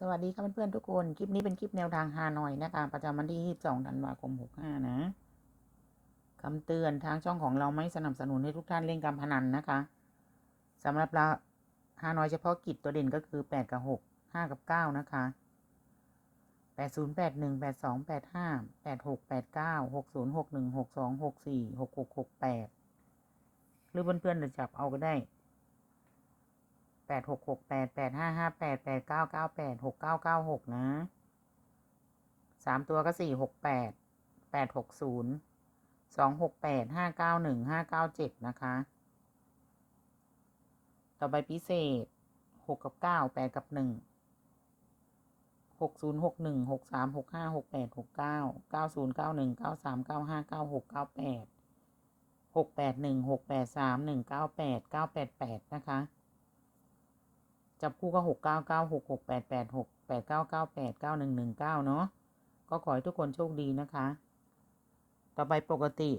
สวัสดีค่ะเพื่อนๆทุกคน คลิปนี้เป็นคลิปแนวทางฮานอยนะคะ ประจำวันที่ 22 ธันวาคม 65 นะคำเตือนทางช่องของเราไม่สนับสนุนให้ทุกท่านเล่นการพนันนะคะสำหรับเราฮานอยเฉพาะกิจตัวเด่นก็คือ 8 กับ 6 5 กับ 9 นะคะ 80 81 82 85 86 89 60 61 62 64 66 68 หรือเพื่อนๆจะจับเอาก็ได้ แปดหกหกแปดแปดห้าห้าแปดแปดเก้าเก้าแปดหกเก้าเก้าหกนะสามตัวก็สี่หกแปดแปดหกศูนย์สองหกแปดห้าเก้าหนึ่งห้าเก้าเจ็ดนะคะ ต่อไปพิเศษหกกับเก้าแปดกับหนึ่งหกศูนย์หกหนึ่งหกสามหกห้าหกแปดหกเก้าเก้าศูนย์เก้าหนึ่งเก้าสามเก้าห้าเก้าหกเก้าแปดหกแปดหนึ่งหกแปดสามหนึ่งเก้าแปดเก้าแปดแปดนะคะ จับคู่ก็หกเก้าเก้าหกหกแปดแปดหกแปดเก้าเก้าแปดเก้าหนึ่งหนึ่งเก้าเนาะก็ขอให้ทุกคนโชคดีนะคะ ต่อไปปกติ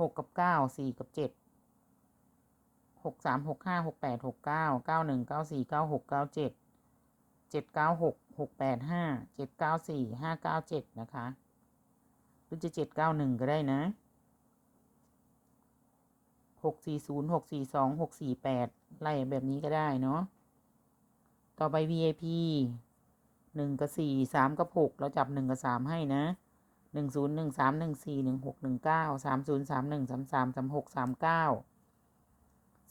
หกกับเก้าสี่กับเจ็ดหกสามหกห้าหกแปดหกเก้าเก้าหนึ่งเก้าสี่เก้าหกเก้าเจ็ดเจ็ดเก้าหกหกแปดห้าเจ็ดเก้าสี่ห้าเก้าเจ็ดนะคะหรือจะเจ็ดเก้าหนึ่งก็ได้นะหกสี่ศูนย์หกสี่สองหกสี่แปด ไล่แบบนี้ก็ได้เนาะ ต่อไป VIP หนึ่งกับสี่สามกับหกเราจับหนึ่งกับสามให้นะหนึ่งศูนย์หนึ่งสามหนึ่งสี่หนึ่งหกหนึ่งเก้าสามศูนย์สามหนึ่งสามสามสามหกสามเก้า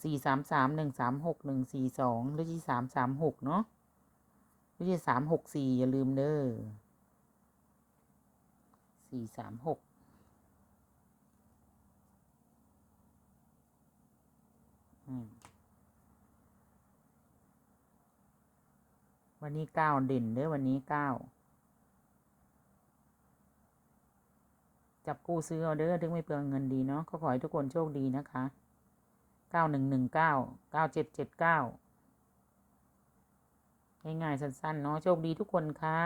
สี่สามสามหนึ่งสามหกหนึ่งสี่สองหรือที่สามสามหกเนาะหรือที่สามหกสี่อย่าลืมเด้อสี่สามหก วันนี้เก้าเด่นเด้อวันนี้เก้าจับกู้ซื้อเอาเด้อถึงไม่เปลืองเงินดีเนาะก็ขอให้ทุกคนโชคดีนะคะเก้าหนึ่งหนึ่งเก้าเก้าเจ็ดเจ็ดเก้าง่ายๆสั้นๆเนาะโชคดีทุกคนค่ะ